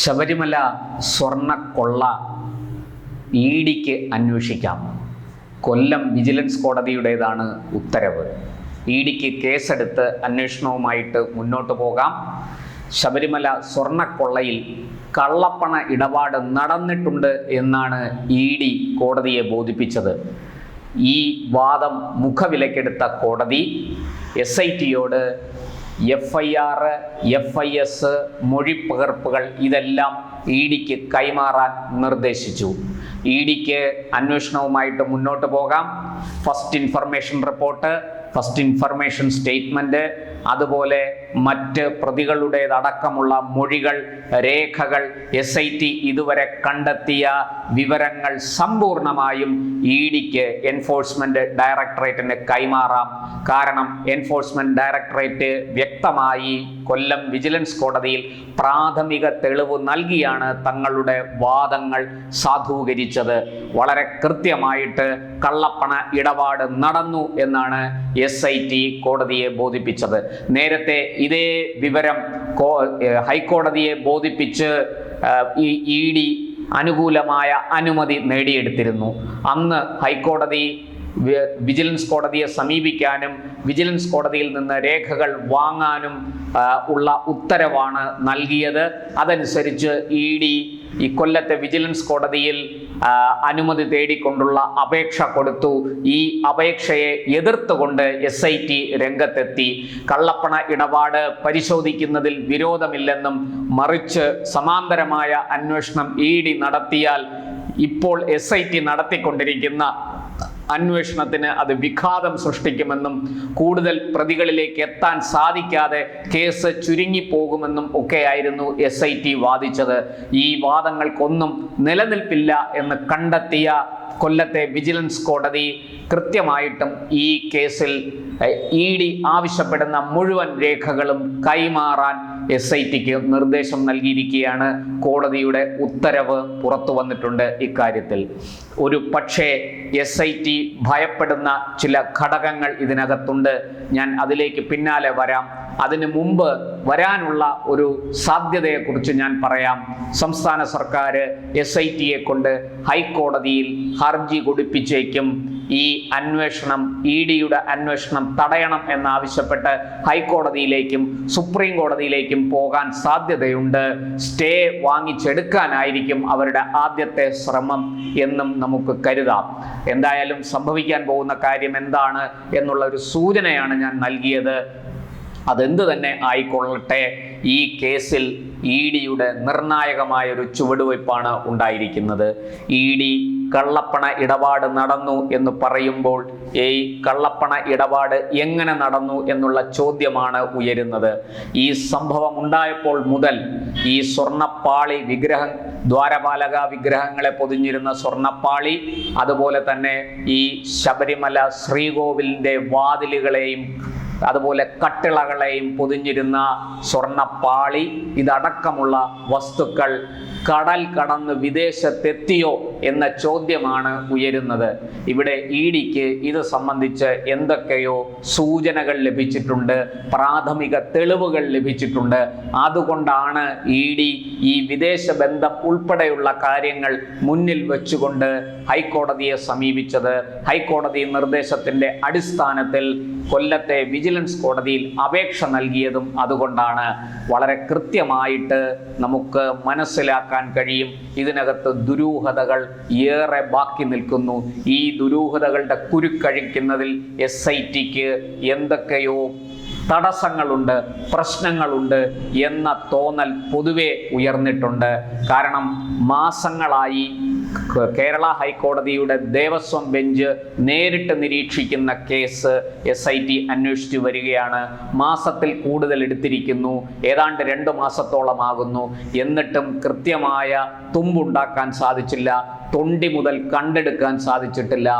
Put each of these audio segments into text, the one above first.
Sabarimala സ്വർണക്കൊള്ള E ഡിക്ക് അന്വേഷിക്കാം. കൊല്ലം vigilance കോടതിയുടേതാണ് ഉത്തരവ്. ഇ ഡിക്ക് കേസെടുത്ത് അന്വേഷണവുമായിട്ട് മുന്നോട്ട് പോകാം. ശബരിമല സ്വർണക്കൊള്ളയിൽ കള്ളപ്പണ ഇടപാട് നടന്നിട്ടുണ്ട് എന്നാണ് ഇ ഡി കോടതിയെ ബോധിപ്പിച്ചത്. ഈ വാദം മുഖവിലക്കെടുത്ത കോടതി S I ടിയോട് F I R F I S മൊഴിപ്പകർപ്പുകൾ ഇതെല്ലാം ഇ ഡിക്ക് കൈമാറാൻ നിർദ്ദേശിച്ചു. ഇ ഡിക്ക് അന്വേഷണവുമായിട്ട് മുന്നോട്ട് പോകാം. First information report first information statement അതുപോലെ മറ്റ് പ്രതികളുടേതടക്കമുള്ള മൊഴികൾ രേഖകൾ എസ് ഐ ടി ഇതുവരെ കണ്ടെത്തിയ വിവരങ്ങൾ സമ്പൂർണമായും ഇ ഡിക്ക് എൻഫോഴ്സ്മെന്റ് ഡയറക്ടറേറ്റിന് കൈമാറാം. കാരണം എൻഫോഴ്സ്മെന്റ് ഡയറക്ടറേറ്റ് വ്യക്തമായി കൊല്ലം വിജിലൻസ് കോടതിയിൽ പ്രാഥമിക തെളിവ് നൽകിയാണ് തങ്ങളുടെ വാദങ്ങൾ സാധൂകരിച്ചത്. വളരെ കൃത്യമായിട്ട് കള്ളപ്പണ ഇടപാട് നടന്നു എന്നാണ് എസ് കോടതിയെ ബോധിപ്പിച്ചത്. നേരത്തെ ഇതേ വിവരം ഹൈക്കോടതിയെ ബോധിപ്പിച്ച് ഇ ഡി അനുകൂലമായ അനുമതി നേടിയെടുത്തിരുന്നു. അന്ന് ഹൈക്കോടതി വിജിലൻസ് കോടതിയെ സമീപിക്കാനും വിജിലൻസ് കോടതിയിൽ നിന്ന് രേഖകൾ വാങ്ങാനും ഉള്ള ഉത്തരവാണ് നൽകിയത്. അതനുസരിച്ച് ഇ ഡി ഈ കൊല്ലത്തെ വിജിലൻസ് കോടതിയിൽ അനുമതി തേടിക്കൊണ്ടുള്ള അപേക്ഷ കൊടുത്തു. ഈ അപേക്ഷയെ എതിർത്തുകൊണ്ട് എസ് ഐ ടി രംഗത്തെത്തി. കള്ളപ്പണ ഇടപാട് പരിശോധിക്കുന്നതിൽ വിരോധമില്ലെന്നും മറിച്ച് സമാന്തരമായ അന്വേഷണം ഇ ഡി നടത്തിയാൽ ഇപ്പോൾ എസ് ഐ ടി നടത്തിക്കൊണ്ടിരിക്കുന്ന അന്വേഷണത്തിന് അത് വിഘാതം സൃഷ്ടിക്കുമെന്നും കൂടുതൽ പ്രതികളിലേക്ക് എത്താൻ സാധിക്കാതെ കേസ് ചുരുങ്ങിപ്പോകുമെന്നും ഒക്കെയായിരുന്നു എസ് ഐ ടി വാദിച്ചത്. ഈ വാദങ്ങൾക്കൊന്നും നിലനിൽപ്പില്ല എന്ന് കണ്ടെത്തിയ കൊല്ലത്തെ വിജിലൻസ് കോടതി കൃത്യമായിട്ടും ഈ കേസിൽ ഇ ഡി ആവശ്യപ്പെടുന്ന മുഴുവൻ രേഖകളും കൈമാറാൻ എസ് ഐ ടിക്ക് നിർദ്ദേശം നൽകിയിരിക്കുകയാണ്. കോടതിയുടെ ഉത്തരവ് പുറത്തു വന്നിട്ടുണ്ട് ഇക്കാര്യത്തിൽ. ഒരു പക്ഷേ എസ് ഐ ടി ഭയപ്പെടുന്ന ചില ഘടകങ്ങൾ ഇതിനകത്തുണ്ട്. ഞാൻ അതിലേക്ക് പിന്നാലെ വരാം. അതിനു മുമ്പ് വരാനുള്ള ഒരു സാധ്യതയെക്കുറിച്ച് ഞാൻ പറയാം. സംസ്ഥാന സർക്കാർ എസ് ഐ ടിയെ കൊണ്ട് ഹൈക്കോടതിയിൽ ഹർജി കൊടുപ്പിച്ചേക്കും. ഈ അന്വേഷണം ഇ ഡിയുടെ അന്വേഷണം തടയണം എന്നാവശ്യപ്പെട്ട് ഹൈക്കോടതിയിലേക്കും സുപ്രീം കോടതിയിലേക്കും പോകാൻ സാധ്യതയുണ്ട്. സ്റ്റേ വാങ്ങിച്ചെടുക്കാനായിരിക്കും അവരുടെ ആദ്യത്തെ ശ്രമം എന്നും നമുക്ക് കരുതാം. എന്തായാലും സംഭവിക്കാൻ പോകുന്ന കാര്യം എന്താണ് എന്നുള്ള ഒരു സൂചനയാണ് ഞാൻ നൽകിയത്. അതെന്ത് തന്നെ ആയിക്കൊള്ളട്ടെ ഈ കേസിൽ ഇ ഡിയുടെ നിർണായകമായ ഒരു ചുവടുവയ്പ്പാണ് ഉണ്ടായിരിക്കുന്നത്. ഇ ഡി കള്ളപ്പണ ഇടപാട് നടന്നു എന്ന് പറയുമ്പോൾ ഈ കള്ളപ്പണ ഇടപാട് എങ്ങനെ നടന്നു എന്നുള്ള ചോദ്യമാണ് ഉയരുന്നത്. ഈ സംഭവം ഉണ്ടായപ്പോൾ മുതൽ ഈ സ്വർണപ്പാളി വിഗ്രഹം ദ്വാരപാലക വിഗ്രഹങ്ങളെ പൊതിഞ്ഞിരുന്ന സ്വർണപ്പാളി അതുപോലെ തന്നെ ഈ ശബരിമല ശ്രീകോവിലിന്റെ വാതിലുകളെയും അതുപോലെ കട്ടിളകളെയും പൊതിഞ്ഞിരുന്ന സ്വർണപ്പാളി ഇതടക്കമുള്ള വസ്തുക്കൾ കടൽ കടന്ന് വിദേശത്തെത്തിയോ എന്ന ചോദ്യമാണ് ഉയരുന്നത്. ഇവിടെ ഇ ഡിക്ക് ഇത് സംബന്ധിച്ച് എന്തൊക്കെയോ സൂചനകൾ ലഭിച്ചിട്ടുണ്ട് പ്രാഥമിക തെളിവുകൾ ലഭിച്ചിട്ടുണ്ട്. അതുകൊണ്ടാണ് ഇ ഡി ഈ വിദേശ ബന്ധം ഉൾപ്പെടെയുള്ള കാര്യങ്ങൾ മുന്നിൽ വെച്ചുകൊണ്ട് ഹൈക്കോടതിയെ സമീപിച്ചത്. ഹൈക്കോടതി നിർദ്ദേശത്തിന്റെ അടിസ്ഥാനത്തിൽ കൊല്ലത്തെ വിജിലൻസ് കോടതിയിൽ അപേക്ഷ നൽകിയതും അതുകൊണ്ടാണ് വളരെ കൃത്യമായിട്ട് നമുക്ക് മനസ്സിലാക്കാൻ കഴിയും. ഇതിനകത്ത് ദുരൂഹതകൾ ഏറെ ബാക്കി നിൽക്കുന്നു. ഈ ദുരൂഹതകളുടെ കുരുക്കഴിക്കുന്നതിൽ എസ് ഐ ടിക്ക് എന്തൊക്കെയോ തടസ്സങ്ങളുണ്ട് പ്രശ്നങ്ങളുണ്ട് എന്ന തോന്നൽ പൊതുവെ ഉയർന്നിട്ടുണ്ട്. കാരണം മാസങ്ങളായി കേരള ഹൈക്കോടതിയുടെ ദേവസ്വം ബെഞ്ച് നേരിട്ട് നിരീക്ഷിക്കുന്ന കേസ് എസ് ഐ ടി അന്വേഷിച്ചു വരികയാണ്. മാസത്തിൽ കൂടുതൽ എടുത്തിരിക്കുന്നു. ഏതാണ്ട് രണ്ട് മാസത്തോളമാകുന്നു. എന്നിട്ടും കൃത്യമായ തുമ്പുണ്ടാക്കാൻ സാധിച്ചില്ല. തൊണ്ടി മുതൽ കണ്ടെടുക്കാൻ സാധിച്ചിട്ടില്ല.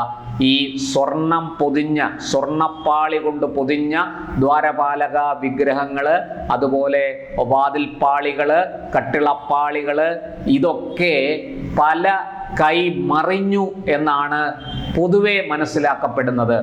ഈ സ്വർണം പൊതിഞ്ഞ സ്വർണപ്പാളി കൊണ്ട് പൊതിഞ്ഞ ദ്വാരപാലക വിഗ്രഹങ്ങൾ അതുപോലെ വാതിൽപ്പാളികൾ കട്ടിളപ്പാളികൾ ഇതൊക്കെ പല കൈമറിഞ്ഞു എന്നാണ് പൊതുവെ മനസ്സിലാക്കപ്പെടുന്നത്.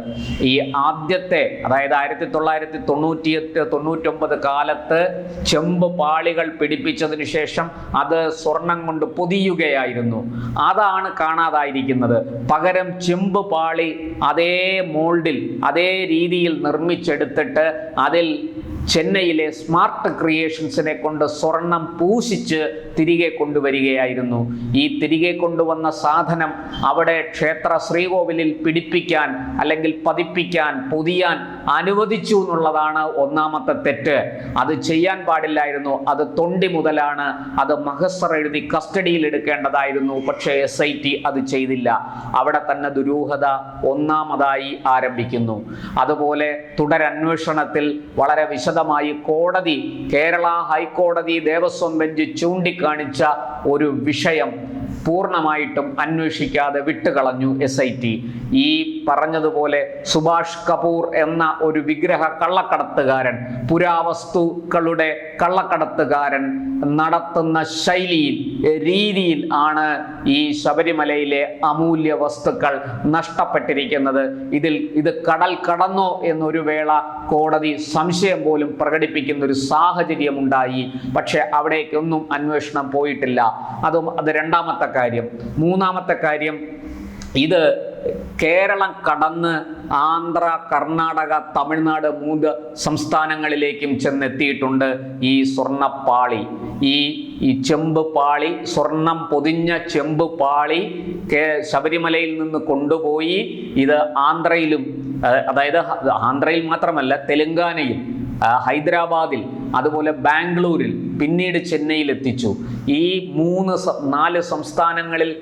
ഈ ആദ്യത്തെ അതായത് ആയിരത്തി തൊള്ളായിരത്തി തൊണ്ണൂറ്റിയെട്ട് തൊണ്ണൂറ്റൊമ്പത് കാലത്ത് ചെമ്പ് പാളികൾ പിടിപ്പിച്ചതിന് ശേഷം അത് സ്വർണം കൊണ്ട് പൊതിയുകയായിരുന്നു. അതാണ് കാണാതായിരിക്കുന്നത്. പകരം ചെമ്പ് പാളി അതേ മോൾഡിൽ അതേ രീതിയിൽ നിർമ്മിച്ചെടുത്തിട്ട് അതിൽ ചെന്നൈയിലെ സ്മാർട്ട് ക്രിയേഷൻസിനെ കൊണ്ട് സ്വർണം പൂശിച്ച് തിരികെ കൊണ്ടുവരികയായിരുന്നു. ഈ തിരികെ കൊണ്ടുവന്ന സാധനം അവിടെ ക്ഷേത്ര ശ്രീകോവിലിൽ പിടിപ്പിക്കാൻ അല്ലെങ്കിൽ പതിപ്പിക്കാൻ പൊതിയാൻ അനുവദിച്ചു എന്നുള്ളതാണ് ഒന്നാമത്തെ തെറ്റ്. അത് ചെയ്യാൻ പാടില്ലായിരുന്നു. അത് തൊണ്ടി മുതലാണ്. അത് മഹസർ എഴുതി കസ്റ്റഡിയിൽ എടുക്കേണ്ടതായിരുന്നു. പക്ഷേ എസ് ഐ ടി അത് ചെയ്തില്ല. അവിടെ തന്നെ ദുരൂഹത ഒന്നാമതായി ആരംഭിക്കുന്നു. അതുപോലെ തുടരന്വേഷണത്തിൽ വളരെ വിശദമായി കോടതി കേരള ഹൈക്കോടതി ദേവസ്വം ബെഞ്ച് ചൂണ്ടിക്കാണിച്ച ഒരു വിഷയം പൂർണമായിട്ടും അന്വേഷിക്കാതെ വിട്ടുകളഞ്ഞു എസ് ഐ ടി ഈ പറഞ്ഞതുപോലെ സുഭാഷ് കപൂർ എന്ന ഒരു വിഗ്രഹ കള്ളക്കടത്തുകാരൻ പുരാവസ്തുക്കളുടെ കള്ളക്കടത്തുകാരൻ നടത്തുന്ന ശൈലിയിൽ രീതിയിൽ ആണ് ഈ ശബരിമലയിലെ അമൂല്യ വസ്തുക്കൾ നഷ്ടപ്പെട്ടിരിക്കുന്നത്. ഇതിൽ ഇത് കടൽ കടന്നോ എന്നൊരു വേള കോടതി സംശയം പോലും പ്രകടിപ്പിക്കുന്ന ഒരു സാഹചര്യം ഉണ്ടായി പക്ഷെ അവിടേക്കൊന്നും അന്വേഷണം പോയിട്ടില്ല. അതും അത് രണ്ടാമത്തെ കാര്യം. മൂന്നാമത്തെ കാര്യം ഇത് കേരളം കടന്ന് ആന്ധ്ര കർണാടക തമിഴ്നാട് മൂന്ന് സംസ്ഥാനങ്ങളിലേക്കും ചെന്നെത്തിയിട്ടുണ്ട് ഈ സ്വർണപ്പാളി. ഈ ഈ ചെമ്പ് പാളി സ്വർണം പൊതിഞ്ഞ ചെമ്പ് പാളി കേ ശബരിമലയിൽ നിന്ന് കൊണ്ടുപോയി ഇത് ആന്ധ്രയിലും അതായത് ആന്ധ്രയിൽ മാത്രമല്ല തെലങ്കാനയിൽ ഹൈദരാബാദിൽ അതുപോലെ ബാംഗ്ലൂരിൽ പിന്നീട് ചെന്നൈയിൽ എത്തിച്ചു. ഈ മൂന്ന് നാല് സംസ്ഥാനങ്ങളിൽ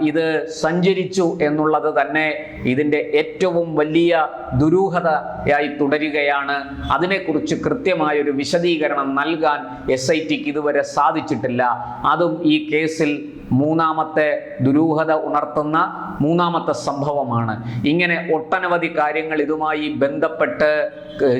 ഇത് സഞ്ചരിച്ചു എന്നുള്ളത് തന്നെ ഇതിന്റെ ഏറ്റവും വലിയ ദുരൂഹതയായി തുടരുകയാണ്. അതിനെക്കുറിച്ച് കൃത്യമായൊരു വിശദീകരണം നൽകാൻ എസ് ഐ ടിക്ക് ഇതുവരെ സാധിച്ചിട്ടില്ല. അതും ഈ കേസിൽ മൂന്നാമത്തെ ദുരൂഹത ഉണർത്തുന്ന മൂന്നാമത്തെ സംഭവമാണ്. ഇങ്ങനെ ഒട്ടനവധി കാര്യങ്ങൾ ഇതുമായി ബന്ധപ്പെട്ട്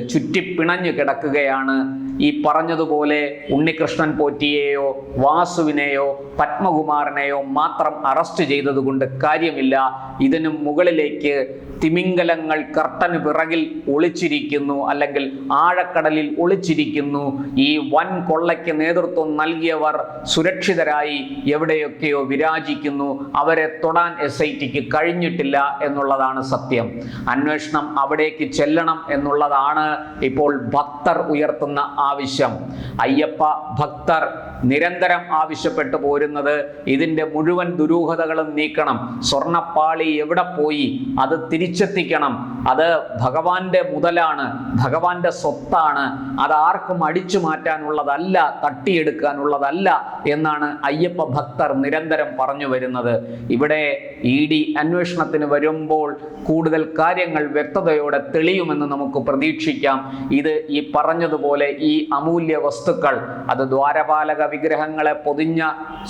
ചുറ്റിപ്പിണഞ്ഞു കിടക്കുകയാണ്. ഈ പറഞ്ഞതുപോലെ ഉണ്ണികൃഷ്ണൻ പോറ്റിയെയോ വാസുവിനെയോ പത്മകുമാറിനെയോ മാത്രം അറസ്റ്റ് ചെയ്തതുകൊണ്ട് കാര്യമില്ല. ഇതിനു മുകളിലേക്ക് തിമിംഗലങ്ങൾ കർട്ടന് പിറകിൽ ഒളിച്ചിരിക്കുന്നു അല്ലെങ്കിൽ ആഴക്കടലിൽ ഒളിച്ചിരിക്കുന്നു. ഈ വൻ കൊള്ളയ്ക്ക് നേതൃത്വം നൽകിയവർ സുരക്ഷിതരായി എവിടെയൊക്കെയോ വിരാജിക്കുന്നു. അവരെ തൊടാൻ എസ് ഐ ടിക്ക് കഴിഞ്ഞിട്ടില്ല എന്നുള്ളതാണ് സത്യം. അന്വേഷണം അവിടേക്ക് ചെല്ലണം എന്നുള്ളതാണ് ഇപ്പോൾ ഭക്തർ ഉയർത്തുന്ന ആവശ്യം. അയ്യപ്പ ഭക്തർ നിരന്തരം ആവശ്യപ്പെട്ടു പോരുന്നത് ഇതിന്റെ മുഴുവൻ ദുരൂഹതകളും നീക്കണം. സ്വർണപ്പാളി എവിടെ പോയി? അത് തിരിച്ചെത്തിക്കണം. അത് ഭഗവാന്റെ മുതലാണ് ഭഗവാന്റെ സ്വത്താണ്. അത് ആർക്കും അടിച്ചു മാറ്റാനുള്ളതല്ല തട്ടിയെടുക്കാനുള്ളതല്ല എന്നാണ് അയ്യപ്പ ഭക്തർ നിരന്തരം പറഞ്ഞു വരുന്നത്. ഇവിടെ ഇ ഡി അന്വേഷണത്തിന് വരുമ്പോൾ കൂടുതൽ കാര്യങ്ങൾ വ്യക്തതയോടെ തെളിയുമെന്ന് നമുക്ക് പ്രതീക്ഷിക്കാം. ഇത് ഈ പറഞ്ഞതുപോലെ ഈ അമൂല്യ വസ്തുക്കൾ. അത് ദ്വാരപാലക വിഗ്രഹങ്ങളെ പൊതിഞ്ഞ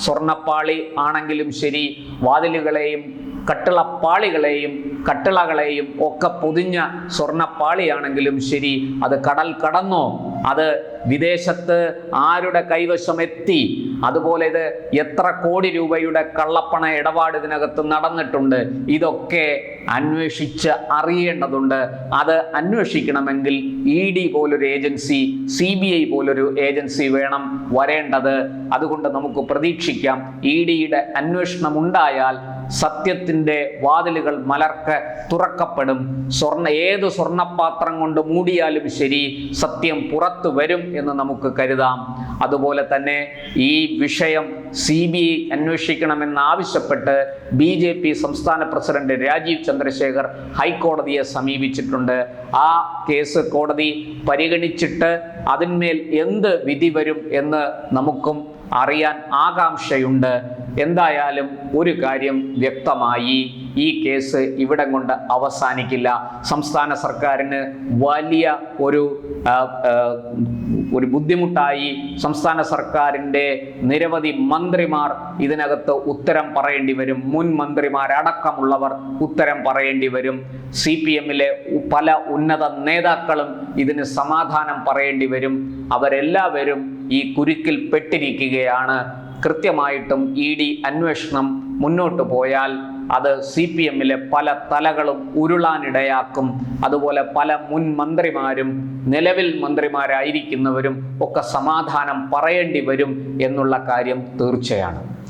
സ്വർണപ്പാളി ആണെങ്കിലും ശരി വാതിലുകളെയും കട്ടിളപ്പാളികളെയും കട്ടിളകളെയും ഒക്കെ പൊതിഞ്ഞ സ്വർണപ്പാളിയാണെങ്കിലും ശരി അത് കടൽ കടന്നോ? അത് വിദേശത്ത് ആരുടെ കൈവശം എത്തി? അതുപോലെ ഇത് എത്ര കോടി രൂപയുടെ കള്ളപ്പണ ഇടപാട് ഇതിനകത്ത് നടന്നിട്ടുണ്ട്? ഇതൊക്കെ അന്വേഷിച്ച് അറിയേണ്ടതുണ്ട്. അത് അന്വേഷിക്കണമെങ്കിൽ ഇ ഡി പോലൊരു ഏജൻസി സി ബി ഐ പോലൊരു ഏജൻസി വേണം വരേണ്ടത്. അതുകൊണ്ട് നമുക്ക് പ്രതീക്ഷിക്കാം ഇ ഡിയുടെ അന്വേഷണം ഉണ്ടായാൽ സത്യത്തിന്റെ വാതിലുകൾ മലർക്ക് തുറക്കപ്പെടും. സ്വർണ ഏത് സ്വർണപാത്രം കൊണ്ട് മൂടിയാലും ശരി സത്യം പുറത്തു വരും എന്ന് നമുക്ക് കരുതാം. അതുപോലെ തന്നെ ഈ വിഷയം സി ബി ഐ അന്വേഷിക്കണമെന്നാവശ്യപ്പെട്ട് ബി ജെ പി സംസ്ഥാന പ്രസിഡന്റ് രാജീവ് ചന്ദ്രശേഖർ ഹൈക്കോടതിയെ സമീപിച്ചിട്ടുണ്ട്. ആ കേസ് കോടതി പരിഗണിച്ചിട്ട് അതിന്മേൽ എന്ത് വിധി വരും എന്ന് നമുക്കും അറിയാൻ ആകാംക്ഷയുണ്ട്. എന്തായാലും ഒരു കാര്യം വ്യക്തമായി ഈ കേസ് ഇവിടെ കൊണ്ട് അവസാനിക്കില്ല. സംസ്ഥാന സർക്കാരിന് വലിയ ഒരു ഒരു ബുദ്ധിമുട്ടായി സംസ്ഥാന സർക്കാരിന്റെ നിരവധി മന്ത്രിമാർ ഇതിനകത്ത് ഉത്തരം പറയേണ്ടി വരും. മുൻ മന്ത്രിമാരടക്കമുള്ളവർ ഉത്തരം പറയേണ്ടി വരും. സി പി എമ്മിലെ പല ഉന്നത നേതാക്കളും ഇതിന് സമാധാനം പറയേണ്ടി വരും. അവരെല്ലാവരും ഈ കുരുക്കിൽ പെട്ടിരിക്കുകയാണ്. കൃത്യമായിട്ടും ഇ ഡി അന്വേഷണം മുന്നോട്ട് പോയാൽ അത് സി പി എമ്മിലെ പല തലകളും ഉരുളാനിടയാക്കും. അതുപോലെ പല മുൻ മന്ത്രിമാരും നിലവിൽ മന്ത്രിമാരായിരിക്കുന്നവരും ഒക്കെ സമാധാനം പറയേണ്ടി വരും എന്നുള്ള കാര്യം തീർച്ചയാണ്.